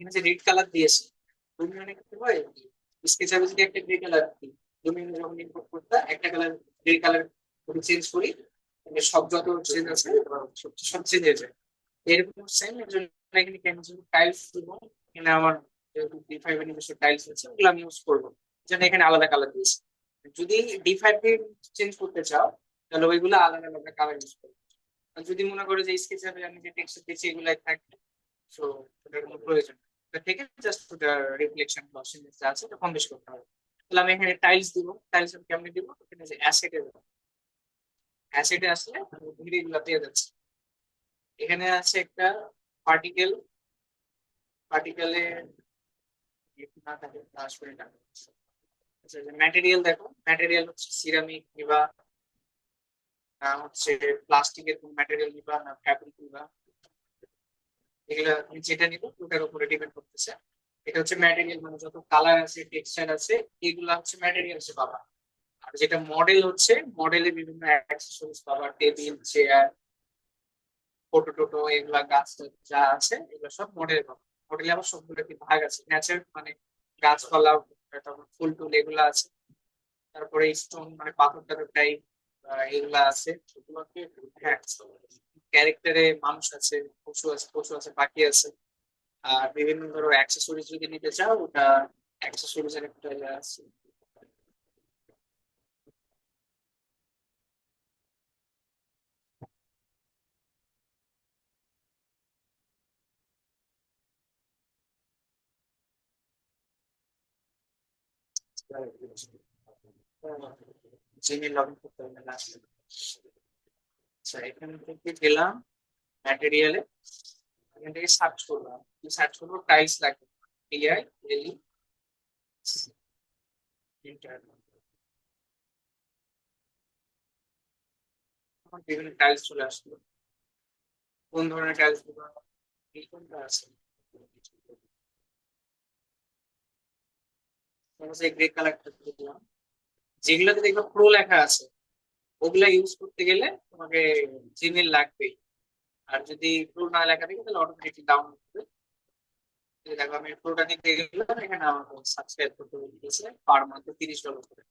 এখানে যে red colour দিয়েছে তুমি অনেক কি হয় স্কেচ আপে যদি একটা গ্রে কালার দিই তুমি যখন ইম্পোর্ট করতে একটা কালার গ্রে কালার চেঞ্জ করি মানে সব যত চেঞ্জ আছে, সব চেঞ্জ হয়ে যায়। এরকম সেম এর জন্য এখানে কেন টাইলস দিব, এখানে আমার যেহেতু ডি ফাইভ এর টাইলস আছে, ওগুলো আমি ইউজ করব। যেন এখানে আলাদা কালার দিয়েছি। যদি ডি ফাইভ চেঞ্জ করতে চাও, তাহলে ওইগুলো আলাদা আলাদা কালার ইউজ করবে। যদি মনে করো যে স্কেচ আমি যে টেক্সচার দিচ্ছি এগুলাই থাকবে সো ওটার কোনো প্রয়োজন নেই থেকে জাস্ট ওটার রিফ্লেকশন লসিং যা আছে ওটা কম বেশি করতে হবে তাহলে আমি এখানে টাইলস দিব টাইলস আমি কেমনে দিব এখানে যে অ্যাসেটে দেবো অ্যাসেটে আসলে ধীরে এগুলো পেয়ে যাচ্ছে এখানে আছে একটা পার্টিকেল পার্টিকেলে না থাকে আসবে না ম্যাটেরিয়াল দেখো ম্যাটেরিয়াল হচ্ছে সিরামিক কিংবা হচ্ছে প্লাস্টিকের কোন ম্যাটেরিয়াল নিবা না ফ্যাব্রিক নিবা এগুলো তুমি যেটা নিব, ওটার উপরে ডিপেন্ড করতেছে। এটা হচ্ছে ম্যাটেরিয়াল মানে যত কালার আছে টেক্সচার আছে, এগুলো হচ্ছে ম্যাটেরিয়াল সে পাবা আর যেটা মডেল হচ্ছে মডেলে বিভিন্ন অ্যাক্সেসরিজ পাবা টেবিল চেয়ার ফটো টোটো এগুলা গাছ যা আছে, এগুলো সব মডেল পাবা। মডেলে আবার সবগুলো কি ভাগ আছে? ন্যাচারাল মানে গাছপালা, তারপর ফুল টুল এগুলো আছে। তারপরে স্টোন মানে পাথর টাথর টাইপ এগুলা আছে। সেগুলোকে হ্যাঁ ক্যারেক্টারে মানুষ আছে, পশু আছে পশু আছে, পাখি আছে। আর বিভিন্ন ধরো অ্যাক্সেসরিজ যদি নিতে চাও, ওটা অ্যাক্সেসরিজ এর একটা ইয়ে আছে। জিমেল লগ ইন করতে হবে আচ্ছা এখান থেকে গেলাম ম্যাটেরিয়ালে এখান থেকে সার্চ করলাম। সার্চ করব টাইলস লাগবে। এআই এলি বিভিন্ন টাইলস চলে আসলো। কোন ধরনের টাইলসগুলো কোনটা আছে? গ্রে কালারটা দিলাম যেগুলোতে দেখবে প্রো লেখা আছে। ওগুলা ইউজ করতে গেলে তোমাকে জিমেল লাগবেই। আর যদি প্রো না লেখা থাকে তাহলে অটোমেটিকলি ডাউনলোড করবে। দেখো, আমি প্রোটা নিতে গেলাম, এখানে আমাকে সাবস্ক্রাইব করতে বলতেছে পার মান্থ তিরিশ ডলার করে।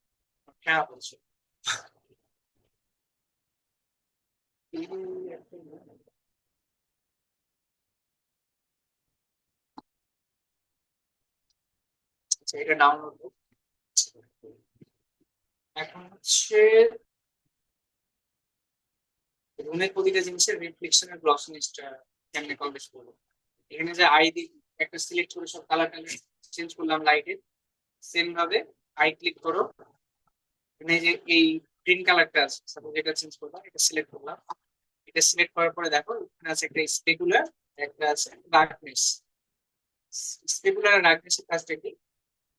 হ্যাঁ বলছে। আচ্ছা এটা ডাউনলোড এখন হচ্ছে রুমের প্রতিটা জিনিসের রিফ্লেকশন আর গ্লসিনেসটা কেমনে কমবেশ করব? এখানে যে আই দি একটা সিলেক্ট করে সব কালার টালার চেঞ্জ করলাম লাইটের সেম ভাবে আই ক্লিক করো। এখানে যে এই গ্রিন কালারটা আছে সাপোজ এটা চেঞ্জ করলাম, এটা সিলেক্ট করলাম। এটা সিলেক্ট করার পরে দেখো, এখানে আছে একটা স্পেকুলার একটা আছে ডার্কনেস স্পেকুলার আর ডার্কনেসের কাজটা কি?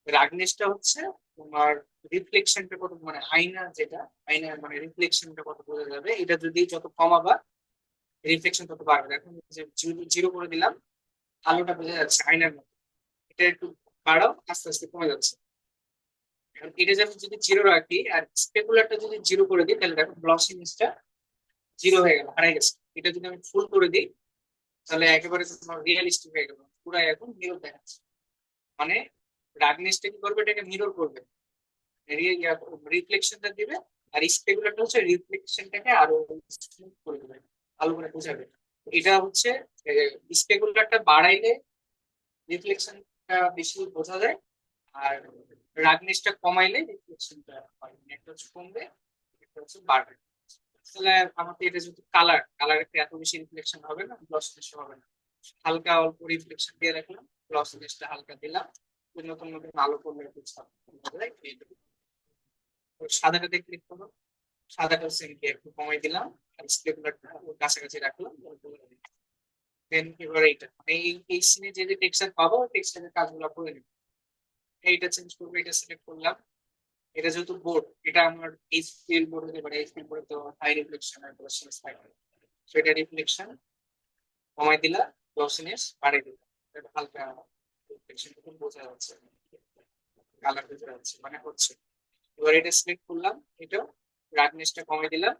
রাগনেসটা হচ্ছে তোমার রিফ্লেকশনটা কত মানে আয়না যেটা আয়না মানে রিফ্লেকশনটা কত বোঝা যাবে, এটা যদি যত কমাবা রিফ্লেকশন তত বাড়বে। এখন যে জিরো করে দিলাম, আলোটা বোঝা যাচ্ছে আয়নার মতো। এটা একটু বাড়াও, আস্তে আস্তে কমে যাচ্ছে। এখন এটা যদি যদি জিরো রাখি, আর স্পেকুলারটা যদি জিরো করে দিই, তাহলে দেখো ব্লসিনেসটা জিরো হয়ে গেল, হারাই গেছে। এটা যদি আমি ফুল করে দিই, তাহলে একেবারে রিয়েলিস্টিক হয়ে গেল। পুরাই এখন মিরর দেখাচ্ছে। মানে রাগনেসটা কি করবে? এটাকে মিরর করবে। রিফ্লেকশনটা দিবে আর স্পেকুলারটা হচ্ছে রিফ্লেকশনটাকে আরও করে দেবে, ভালো করে বোঝাবে। এটা হচ্ছে স্পেকুলারটা বাড়াইলে রিফ্লেকশনটা বেশি বোঝা যায় আর রাগনেসটা কমাইলে রিফ্লেকশনটা একটা হচ্ছে কমবে একটা হচ্ছে বাড়বে। তাহলে আমাকে এটা যেহেতু কালার কালার এত বেশি রিফ্লেকশন হবে না গ্লসনেস হবে না। হালকা অল্প রিফ্লেকশন দিয়ে রাখলাম গ্লসনেসটা হালকা দিলাম। নতুন নতুন আলো করলে সাদাটাতে ক্লিক করো সাদাটা সেমকে একটু কমাই দিলাম, আর স্পেকুলারটা কাছাকাছি রাখলাম দেন এবার এইটা। মানে এই এই সিনে যে যে টেক্সচার পাবো টেক্সচারের কাজগুলো করে নেব। এইটা চেঞ্জ করব এটা সিলেক্ট করলাম। এটা যেহেতু বোর্ড এটা আমার এইচপিএল বোর্ড হতে পারে এইচপিএল বোর্ডে তো হাই রিফ্লেকশন আর গ্লসিনেস থাকে। সো এটা রিফ্লেকশন কমাই দিলা গ্লসিনেস বাড়াই দিলা এটা হালকা মানে এবার এটা কমিয়ে দিলাম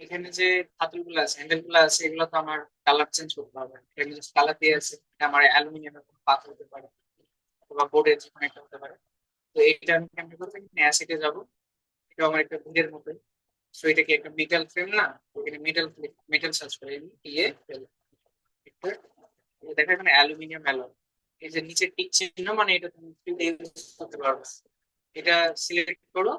এখানে যে হাতলগুলো আছে হ্যান্ডেলগুলো আছে, এগুলো তো আমার কালার চেঞ্জ করতে হবে। কালার দিয়ে আছে আমার অ্যালুমিনিয়ামের পাথর হতে পারে বোর্ডের একটা হতে পারে। তো এইটা আমি কেমন করব এখানে অ্যাসিডে যাব। এটা আমার একটা ভিড়ের মতো। সো এটা কি একটা মেটাল ফ্রেম না ওখানে মেটাল মেটাল সার্চ করে আমি দিয়ে দেখা এখানে অ্যালুমিনিয়াম অ্যালয় এই যে নিচে টিক চিহ্ন মানে এটা তুমি ইউজ করতে পারবে এটা সিলেক্ট করো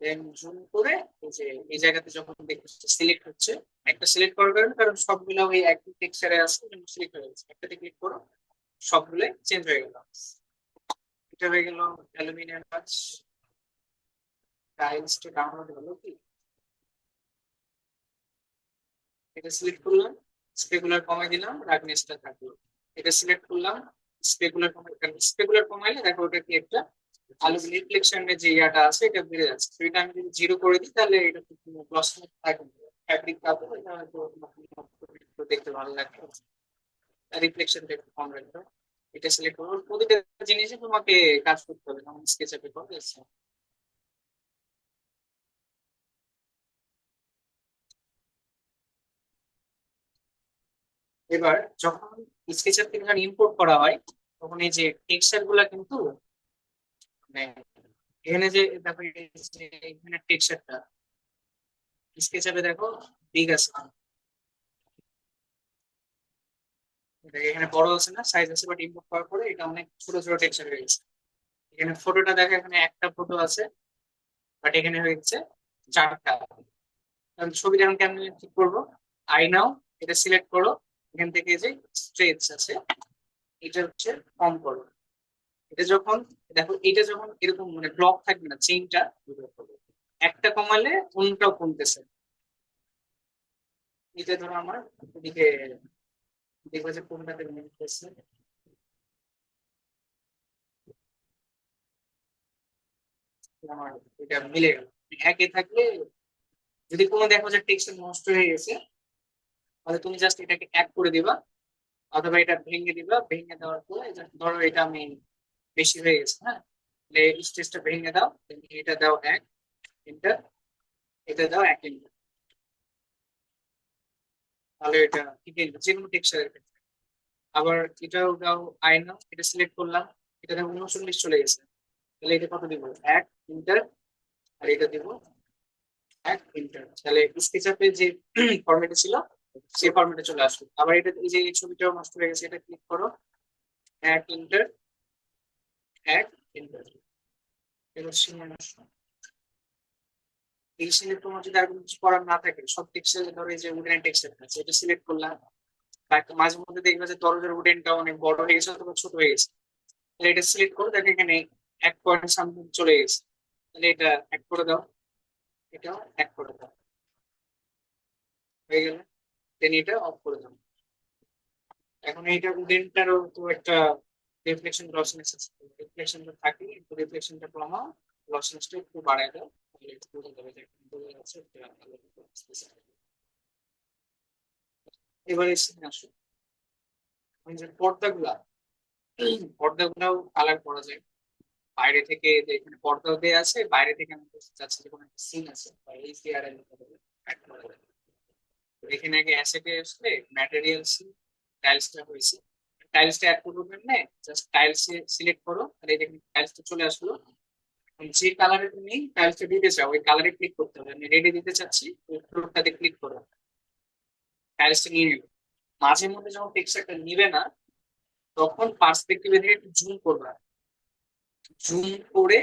দেন জুম করে এই যে, এই জায়গাতে যখন দেখতেছো সিলেক্ট হচ্ছে, একটা সিলেক্ট করার কারণে কারণ সবগুলো ওই একই টেক্সচারে আছে সিলেক্ট হয়ে গেছে। একটাতে ক্লিক করো সবগুলো চেঞ্জ হয়ে গেল। এটা হয়ে গেল অ্যালুমিনিয়াম কাজ টাইলসটা ডাউনলোড হলো কি? এটা সিলেক্ট করলাম স্পেকুলার কমাই দিলাম রাগনেসটা থাকল। এটা সিলেক্ট করলাম স্পেকুলার কমাই স্পেকুলার কমাইলে দেখো ওটা কি একটা আলু রিফ্লেকশনের যে ইয়াটা আছে, এটা বেড়ে যাচ্ছে। তো এটা আমি যদি জিরো করে দিই, তাহলে এটা গ্লস থাকবে ফ্যাব্রিক কাপড়, এটা হয়তো দেখতে ভালো লাগবে। রিফ্লেকশনটা একটু কম রাখবে। এটা সিলেক্ট করব প্রতিটা জিনিসে তোমাকে কাজ করতে হবে, যেমন স্কেচ আপে করে এবার যখন স্কেচার থেকে যখন ইম্পোর্ট করা হয়, তখন এই যে টেক্সচারগুলা কিন্তু মানে এখানে যে দেখো এখানে টেক্সচারটা স্কেচারে দেখো বিগ আছে। এখানে বড় আছে না সাইজ আছে বাট ইম্পোর্ট করার পরে এটা অনেক ছোট ছোট টেক্সচার হয়ে গেছে। এখানে ফটোটা দেখো, এখানে একটা ফটো আছে বাট এখানে হয়ে গেছে চারটা ছবিটা এখন কেমন ঠিক করব। আই নাও এটা সিলেক্ট করো। এখান থেকে যে স্ট্রেচ আছে, এটা হচ্ছে কম করো। এটা যখন, দেখো, এটা যখন এরকম মানে ব্লক থাকবে না চেইনটা একটা কমালে অন্যটাও কমতেছে। এটা ধরো আমার এদিকে দেখব যে কোনটাতে মিলতেছে আমার এটা মিলে একে থাকলে, যদি কোনো দেখো যে টেক্সট নষ্ট হয়ে গেছে, তাহলে তুমি জাস্ট এটাকে এক করে দিবা, অথবা এটা ভেঙে দিবা। ভেঙে দেওয়ার পরে ধরো এটা আমি বেশি হয়ে গেছে হ্যাঁ? স্টেজটা ভেঙে দাও এটা দাও এক ইন্টার এটা দাও এক ইন্টার তাহলে এটা যে কোনো টেক্সচারের ক্ষেত্রে। আবার এটাও দাও আই নাও, এটা সিলেক্ট করলাম, এটা দেখো উনচল্লিশ চলে গেছে। তাহলে এটা কত দিব? এক ইন্টার আর এটা দিব এক ইন্টার তাহলে স্কেচআপে যে ফরম্যাটে ছিল, সেই ফরম্যাটে চলে আসবে আবার এটা, এই যে এই ছবিটাও নষ্ট হয়ে গেছে, এটা ক্লিক করো। এক ইন্টার এক ইন্টার এবার সীমা নষ্ট। এই সিলেক্ট তোমার যদি আর কিছু করার না থাকে, সব টেক্সচার ধরো এই যে উডেন টেক্সচার আছে, এটা সিলেক্ট করলাম। মাঝে মধ্যে দেখবে যে দরজার উডেনটা অনেক বড় হয়ে গেছে অথবা ছোট হয়ে গেছে। তাহলে এটা সিলেক্ট করো, দেখো এখানে এক পয়েন্ট সামথিং চলে গেছে। তাহলে এটা এক করে দাও। এটাও এক করে দাও। হয়ে গেল। দেন এটা অফ করে দাও। এখন এইটা উডেনটারও তো একটা রিফ্লেকশন লসনেস আছে। রিফ্লেকশনটা থাকে, কিন্তু রিফ্লেকশনটা কমাও লসনেসটা একটু বাড়ায় দাও। পর্দাগুলাও কালার করা যায়। বাইরে থেকে এখানে পর্দাও দেওয়া আছে, বাইরে থেকে আমি চাচ্ছি যে কোনো একটা সিন আছে, বা এখানে আগে অ্যাসেটে ম্যাটেরিয়াল সিন টাইলসটা হয়েছে। টাইলসটা অ্যাড করবেন না জাস্ট টাইলস সিলেক্ট করো আর এই দেখুন টাইলসটা চলে আসলো। যে কালারে তুমি টাইলসটা দিতে চাও, ওই কালারে ক্লিক করতে হবে। আমি রেডি দিতে চাচ্ছি, ওই ফ্লোরটাতে ক্লিক করো। টাইলসটা নিয়ে নেবে মাঝে মধ্যে যখন টেক্সচারটা নিবে না, তখন পার্সপেক্টিভে থেকে একটু জুম করবা। জুম করে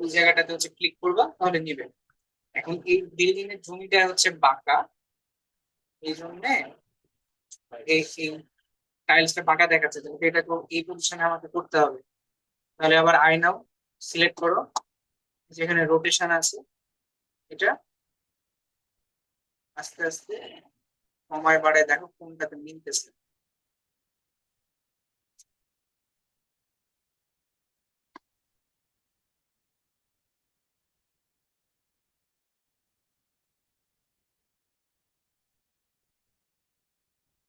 ওই জায়গাটাতে হচ্ছে ক্লিক করবা, তাহলে নিবে। এখন এই বিল্ডিং এর জমিটা হচ্ছে বাঁকা। এই জন্য এই টাইলসটা বাঁকা দেখাচ্ছে। এটা এই পজিশনে আমাকে করতে হবে। তাহলে আবার আই নাও সিলেক্ট করো যেখানে রোটেশন আছে এটা আস্তে আস্তে সময় বাড়ায় দেখো কোনটাতে মিলতেছে।